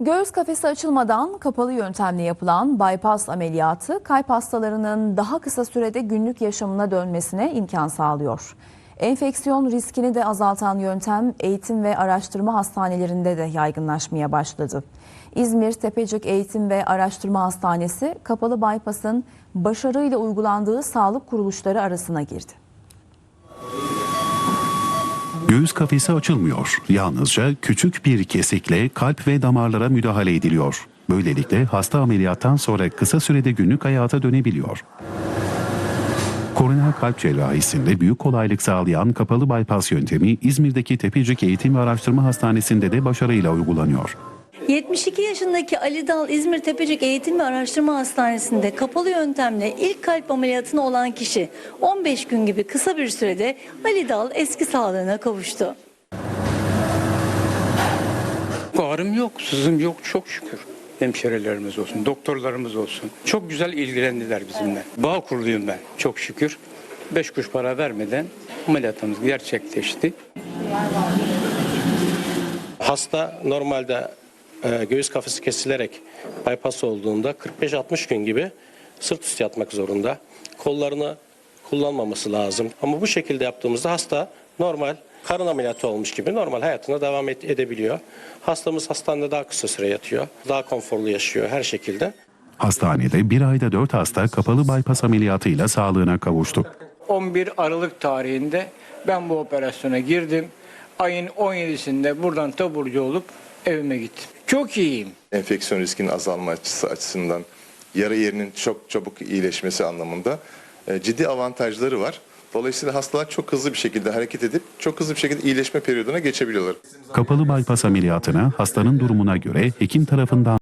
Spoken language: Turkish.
Göğüs kafesi açılmadan kapalı yöntemle yapılan bypass ameliyatı kalp hastalarının daha kısa sürede günlük yaşamına dönmesine imkan sağlıyor. Enfeksiyon riskini de azaltan yöntem eğitim ve araştırma hastanelerinde de yaygınlaşmaya başladı. İzmir Tepecik Eğitim ve Araştırma Hastanesi kapalı bypass'ın başarıyla uygulandığı sağlık kuruluşları arasına girdi. Göğüs kafesi açılmıyor. Yalnızca küçük bir kesikle kalp ve damarlara müdahale ediliyor. Böylelikle hasta ameliyattan sonra kısa sürede günlük hayata dönebiliyor. Koroner kalp cerrahisinde büyük kolaylık sağlayan kapalı bypass yöntemi İzmir'deki Tepecik Eğitim ve Araştırma Hastanesi'nde de başarıyla uygulanıyor. 72 yaşındaki Ali Dal İzmir Tepecik Eğitim ve Araştırma Hastanesi'nde kapalı yöntemle ilk kalp ameliyatını olan kişi 15 gün gibi kısa bir sürede Ali Dal eski sağlığına kavuştu. Ağrım yok, sızım yok çok şükür. Hemşirelerimiz olsun, doktorlarımız olsun. Çok güzel ilgilendiler bizimle. Bağ kuruluyum ben çok şükür. Beş kuş para vermeden ameliyatımız gerçekleşti. Hasta normalde e, göğüs kafesi kesilerek bypass olduğunda 45-60 gün gibi sırt üstü yatmak zorunda. Kollarını kullanmaması lazım. Ama bu şekilde yaptığımızda hasta normal karın ameliyatı olmuş gibi normal hayatına devam et- edebiliyor. Hastamız hastanede daha kısa süre yatıyor. Daha konforlu yaşıyor her şekilde. Hastanede bir ayda dört hasta kapalı bypass ameliyatıyla sağlığına kavuştu. 11 Aralık tarihinde ben bu operasyona girdim. Ayın 17'sinde buradan taburcu olup evime gittim. Çok iyiyim. enfeksiyon riskinin azalması açısından yara yerinin çok çabuk iyileşmesi anlamında e, ciddi avantajları var. Dolayısıyla hastalar çok hızlı bir şekilde hareket edip çok hızlı bir şekilde iyileşme periyoduna geçebiliyorlar. Kapalı bypass ameliyatına hastanın durumuna göre hekim tarafından